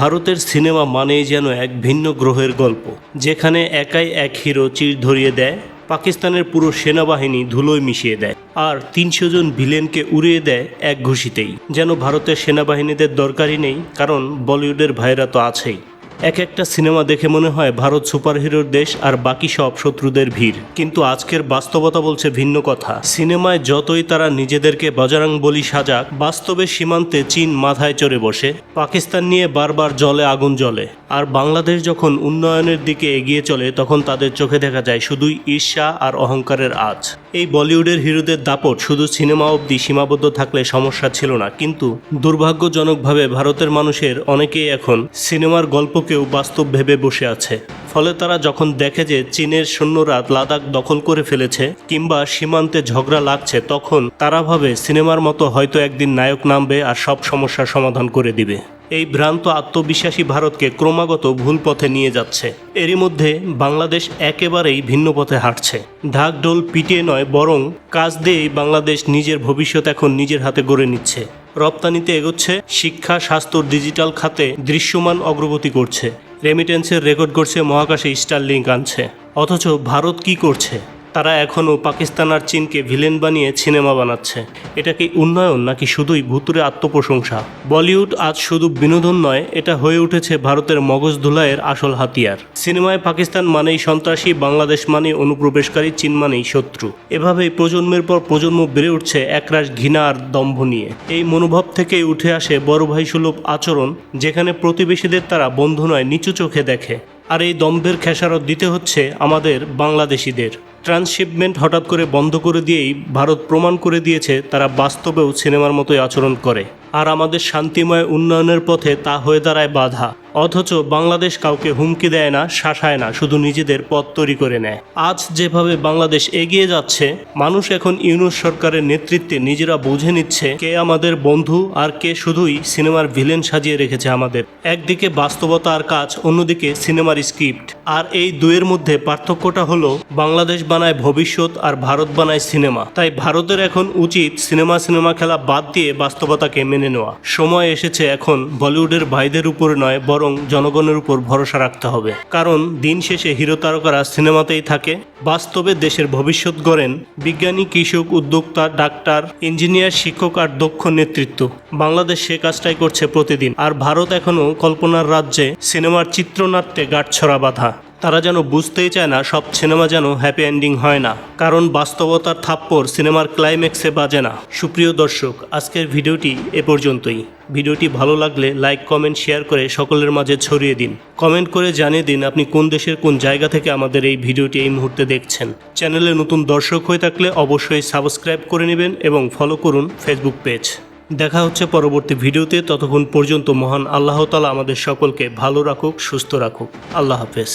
ভারতের সিনেমা মানেই যেন এক ভিন্ন গ্রহের গল্প, যেখানে একাই এক হিরো চির ধরিয়ে দেয়, পাকিস্তানের পুরো সেনাবাহিনী ধুলোয় মিশিয়ে দেয়, আর তিনশো জন ভিলেনকে উড়িয়ে দেয় এক ঘুষিতেই। যেন ভারতের সেনাবাহিনীদের দরকারই নেই, কারণ বলিউডের ভাইরা তো আছেই। এক একটা সিনেমা দেখে মনে হয় ভারত সুপারহিরোর দেশ আর বাকি সব শত্রুদের ভিড়। কিন্তু আজকের বাস্তবতা বলছে ভিন্ন কথা। সিনেমায় যতই তারা নিজেদেরকে বজরং বলি সাজাক, বাস্তবে সীমান্তে চীন মাথায় চড়ে বসে, পাকিস্তান নিয়ে বারবার জলে আগুন জ্বলে। আর বাংলাদেশ যখন উন্নয়নের দিকে এগিয়ে চলে, তখন তাদের চোখে দেখা যায় শুধুই ঈর্ষা আর অহংকারের আজ এই বলিউডের হিরোদের দাপট শুধু সিনেমা অবধি সীমাবদ্ধ থাকলে সমস্যা ছিল না। কিন্তু দুর্ভাগ্যজনকভাবে ভারতের মানুষের অনেকেই এখন সিনেমার গল্পকেও বাস্তব ভেবে বসে আছে। ফলে তারা যখন দেখে যে চীনের সৈন্যরা লাদাখ দখল করে ফেলেছে কিংবা সীমান্তে ঝগড়া লাগছে, তখন তারা ভাবে সিনেমার মতো হয়তো একদিন নায়ক নামবে আর সব সমস্যার সমাধান করে দিবে। এই ভ্রান্ত আত্মবিশ্বাসী ভারতকে ক্রমাগত ভুল পথে নিয়ে যাচ্ছে। এরই মধ্যে বাংলাদেশ একেবারেই ভিন্ন পথে হাঁটছে। ঢাকঢোল পিটিয়ে নয়, বরং কাজ দিয়েই বাংলাদেশ নিজের ভবিষ্যৎ এখন নিজের হাতে গড়ে নিচ্ছে। রপ্তানিতে এগোচ্ছে, শিক্ষা, স্বাস্থ্য, ডিজিটাল খাতে দৃশ্যমান অগ্রগতি করছে। রেমিটেন্সের রেকর্ড করছে মহাকাশে স্টার লিঙ্ক আনছে। অথচ ভারত কি করছে? তারা এখনও পাকিস্তান আর চীনকে ভিলেন বানিয়ে সিনেমা বানাচ্ছে। এটা কি উন্নয়ন নাকি শুধুই ভুতুরে আত্মপ্রশংসা? বলিউড আজ শুধু বিনোদন নয়, এটা হয়ে উঠেছে ভারতের মগজ ধুলাইয়ের আসল হাতিয়ার। সিনেমায় পাকিস্তান মানেই সন্ত্রাসী, বাংলাদেশ মানে অনুপ্রবেশকারী, চীন মানেই শত্রু। এভাবেই প্রজন্মের পর প্রজন্ম বেড়ে উঠছে একরাশ ঘৃণা আর দম্ভ নিয়ে। এই মনোভাব থেকেই উঠে আসে বড় ভাই সুলভ আচরণ, যেখানে প্রতিবেশীদের তারা বন্ধু নয়, নিচু চোখে দেখে। আর এই দম্ভের খেসারত দিতে হচ্ছে আমাদের বাংলাদেশিদের। ট্রান্সশিপমেন্ট হঠাৎ করে বন্ধ করে দিয়েই ভারত প্রমাণ করে দিয়েছে তারা বাস্তবেও সিনেমার মতোই আচরণ করে। আর আমাদের শান্তিময় উন্নয়নের পথে তা হয়ে দাঁড়ায় বাধা। অথচ বাংলাদেশ কাউকে হুমকি দেয় না, শাসায় না, শুধু নিজেদের পথ তৈরি করে নেয়। আজ যেভাবে বাংলাদেশ এগিয়ে যাচ্ছে, মানুষ এখন ইউনুস সরকারের নেতৃত্বে নিজেরা বুঝে নিচ্ছে কে আমাদের বন্ধু আর কে শুধুই সিনেমার ভিলেন সাজিয়ে রেখেছে আমাদের। একদিকে বাস্তবতা আর কাজ, অন্যদিকে সিনেমার স্ক্রিপ্ট। আর এই দুয়ের মধ্যে পার্থক্যটা হলো, বাংলাদেশ বানায় ভবিষ্যৎ আর ভারত বানায় সিনেমা। তাই ভারতের এখন উচিত সিনেমা সিনেমা খেলা বাদ দিয়ে বাস্তবতাকে মেনে নেওয়া। সময় এসেছে এখন বলিউডের ভাইদের উপরে নয় বরং জনগণের উপর ভরসা রাখতে হবে। কারণ দিন শেষে হিরো তারকারা সিনেমাতেই থাকে। বাস্তবে দেশের ভবিষ্যৎ গড়েন বিজ্ঞানী, কৃষক, উদ্যোক্তা, ডাক্তার, ইঞ্জিনিয়ার, শিক্ষক আর দক্ষ নেতৃত্ব। বাংলাদেশ সে কাজটাই করছে প্রতিদিন। আর ভারত এখনও কল্পনার রাজ্যে সিনেমার চিত্রনাট্যে গাঁটছড়া বাঁধা। তারা যেন বুঝতেই চায় না, সব সিনেমা যেন হ্যাপি এন্ডিং হয় না। কারণ বাস্তবতার থাপ্পড় সিনেমার ক্লাইম্যাক্সে বাজে না। সুপ্রিয় দর্শক, আজকের ভিডিওটি এ পর্যন্তই। ভিডিওটি ভালো লাগলে লাইক কমেন্ট শেয়ার করে সকলের মাঝে ছড়িয়ে দিন। কমেন্ট করে জানিয়ে দিন আপনি কোন দেশের কোন জায়গা থেকে আমাদের এই ভিডিওটি এই মুহূর্তে দেখছেন। চ্যানেলে নতুন দর্শক হয়ে থাকলে অবশ্যই সাবস্ক্রাইব করে নেবেন এবং ফলো করুন ফেসবুক পেজ দেখা হচ্ছে পরবর্তী ভিডিওতে। ততক্ষণ পর্যন্ত মহান আল্লাহ তালা আমাদের সকলকে ভালো রাখুক, সুস্থ রাখুক। আল্লাহ হাফেজ।